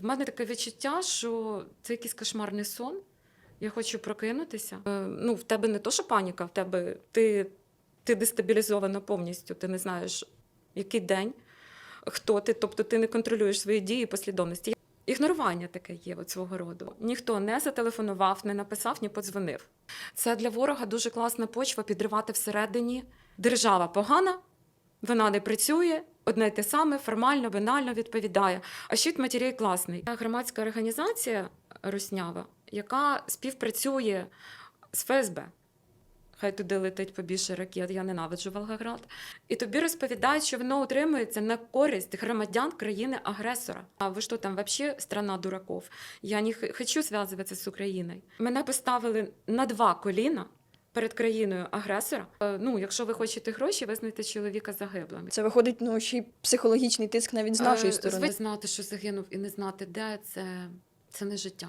В мене таке відчуття, що це якийсь кошмарний сон. Я хочу прокинутися. Е, ну, в тебе не то, що паніка, в тебе ти, ти дестабілізована повністю. Ти не знаєш, який день, хто ти, тобто ти не контролюєш свої дії і послідовності. Ігнорування таке є от свого роду. Ніхто не зателефонував, не написав, ні подзвонив. Це для ворога дуже класна почва підривати всередині. Держава погана, вона не працює, одне й те саме, формально, банально відповідає. А щит матерей класний. Громадська організація Руснява, яка співпрацює з ФСБ. Хай туди летить побільше ракет, я ненавиджу Волгоград. І тобі розповідають, що воно утримується на користь громадян країни-агресора. А ви що там взагалі страна дураков? Я не хочу зв'язуватися з Україною. Мене поставили на два коліна перед країною агресора. Е, Ну, якщо ви хочете гроші, визнайте чоловіка загиблим. Це виходить ну ще й психологічний тиск навіть з нашої сторони. сторони. Знати, що загинув і не знати, де це, це не життя.